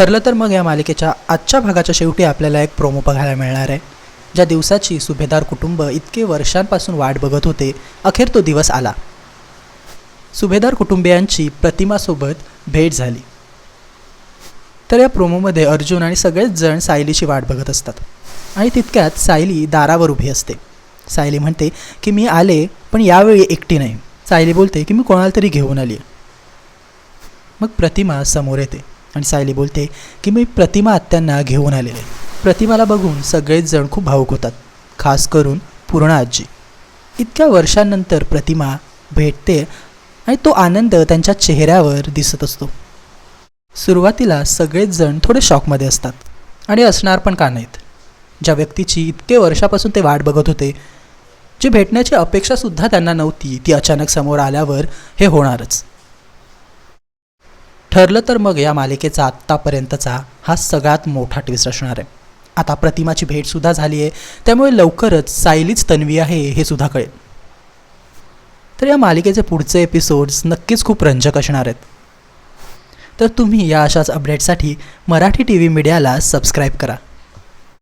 ठरलं तर मग या मालिकेच्या आजच्या भागाच्या शेवटी आपल्याला एक प्रोमो बघायला मिळणार आहे. ज्या दिवसाची सुभेदार कुटुंब इतके वर्षांपासून वाट बघत होते अखेर तो दिवस आला. सुभेदार कुटुंबियांची प्रतिमासोबत भेट झाली. तर या प्रोमोमध्ये अर्जुन आणि सगळेच जण सायलीची वाट बघत असतात. आणि तितक्यात सायली दारावर उभी असते. सायली म्हणते की मी आले पण यावेळी एकटी नाही. सायली बोलते की मी कोणाला तरी घेऊन आली मग प्रतिमा समोर येते. आणि सायली बोलते की मी प्रतिमा आत्यांना घेऊन आलेले. आहे. प्रतिमाला बघून सगळेच जण खूप भावुक होतात खास करून पूर्ण आजी. इतक्या वर्षांनंतर प्रतिमा भेटते आणि तो आनंद त्यांच्या चेहऱ्यावर दिसत असतो. सुरुवातीला सगळेच जण थोडे शॉकमध्ये असतात आणि असणार पण का नाहीत. ज्या व्यक्तीची इतके वर्षापासून ते वाट बघत होते जी भेटण्याची अपेक्षासुद्धा त्यांना नव्हती ती अचानक समोर आल्यावर हे होणारच. ठरलं तर मग या मालिकेचा आत्तापर्यंतचा हा सगळ्यात मोठा ट्विस्ट असणार आहे. आता प्रतिमाची भेटसुद्धा झाली आहे. त्यामुळे लवकरच सायलीच तन्वी आहे हे सुद्धा कळेल. तर या मालिकेचे पुढचे एपिसोड्स नक्कीच खूप रंजक असणार आहेत. तर तुम्ही या अशाच अपडेटसाठी मराठी टी व्ही मीडियाला सबस्क्राईब करा.